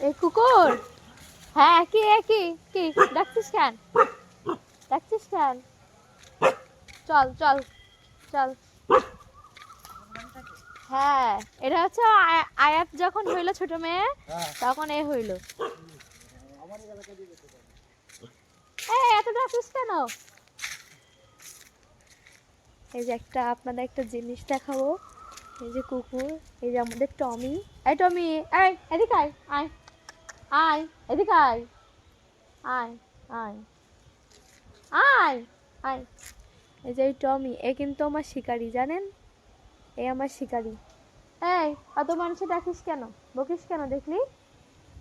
এই কুকুর! হ্যাঁ কি এ কি ডাকছিস কেন? ডাকছিস কেন? চল চল চল। হ্যাঁ এটা হচ্ছে আয়া- আয়াত যখন হইল ছোট মেয়ে তখন এ হইল। এই, এত ডাকছিস কেন? এই যে একটা, আপনাদের একটা জিনিস দেখাবো। এই যে কুকুর, এই যে আমাদের টমি। এই টমি, এই, এদিকে আয় আয় আয়, এদিকে আয় আয় আয় আয় আয়। এই যে এই টমি, এ কিন্তু আমার শিকারি, জানেন? এ আমার শিকারি। এই অত মানুষে ডাকিস কেন? বকিস কেন দেখলি?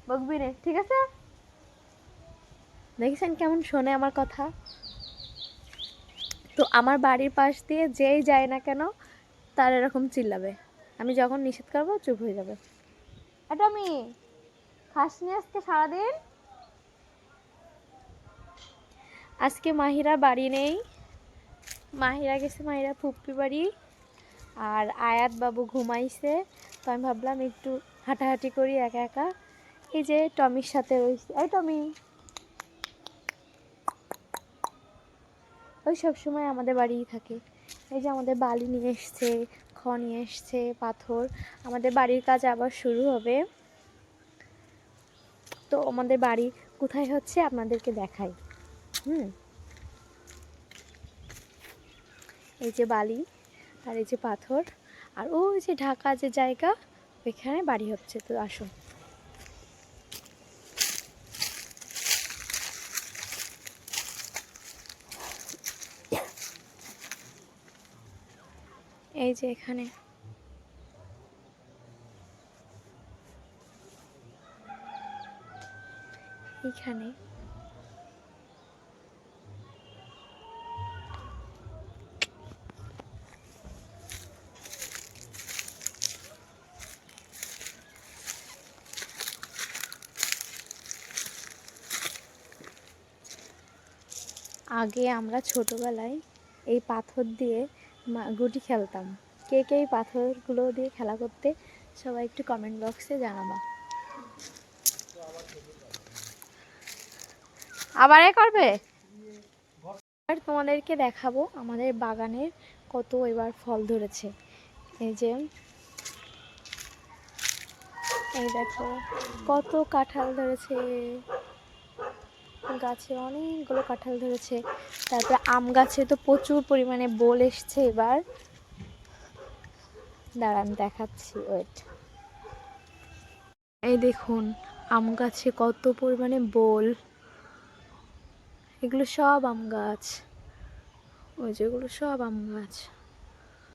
বকবি রে ঠিক আছে? দেখেছেন কেমন শোনে আমার কথা? তো আমার বাড়ির পাশ দিয়ে যেই যায় না কেন, তার এরকম চিল্লাবে। আমি যখন নিষেধ করব, চুপ হয়ে যাবে। আমি খাসনি আজকে সারাদিন? আজকে মাহিরা বাড়ি নেই। মাহিরা গেছে, মাহিরা ফুপ্পি বাড়ি। আর আয়াত বাবু ঘুমাইছে। তো আমি ভাবলাম একটু হাঁটাহাঁটি করি একা একা। এই যে টমির সাথে রয়েছে। এই টমি। ওই সব সময় আমাদের বাড়িই থাকে। এই যে আমাদের বালি নিয়ে এসছে, খ নিয়ে এসছে, পাথর। আমাদের বাড়ির কাজ আবার শুরু হবে। তো আমাদের বাড়ি কোথায় হচ্ছে আপনাদেরকে দেখাই। হুম। এই যে বালি আর এই যে পাথর। আর ওই যে ঢাকা যে জায়গা, ওইখানে বাড়ি হচ্ছে। তো আসুন। এই যে এখানে। এইখানে। আগে আমরা ছোটবেলায় এই পাথর দিয়ে গুটি খেলতাম। কে কে এই পাথরগুলো দিয়ে খেলা করতে, সবাই একটু কমেন্ট বক্সে জানাবা। আবার এ করবে? আর তোমাদেরকে দেখাবো আমাদের বাগানের কত এবার ফল ধরেছে। এই যে, এই দেখো, কত কাঁঠাল ধরেছে। গাছে অনেকগুলো কাঁঠাল ধরেছে। তারপরে আম গাছে তো প্রচুর পরিমাণে বোল এসছে এবার। দাঁড়ান, দেখাচ্ছি ওয়েট এই দেখুন, আম গাছে কত পরিমাণে বোল। এগুলো সব আম গাছ। ওই যেগুলো সব আম গাছ।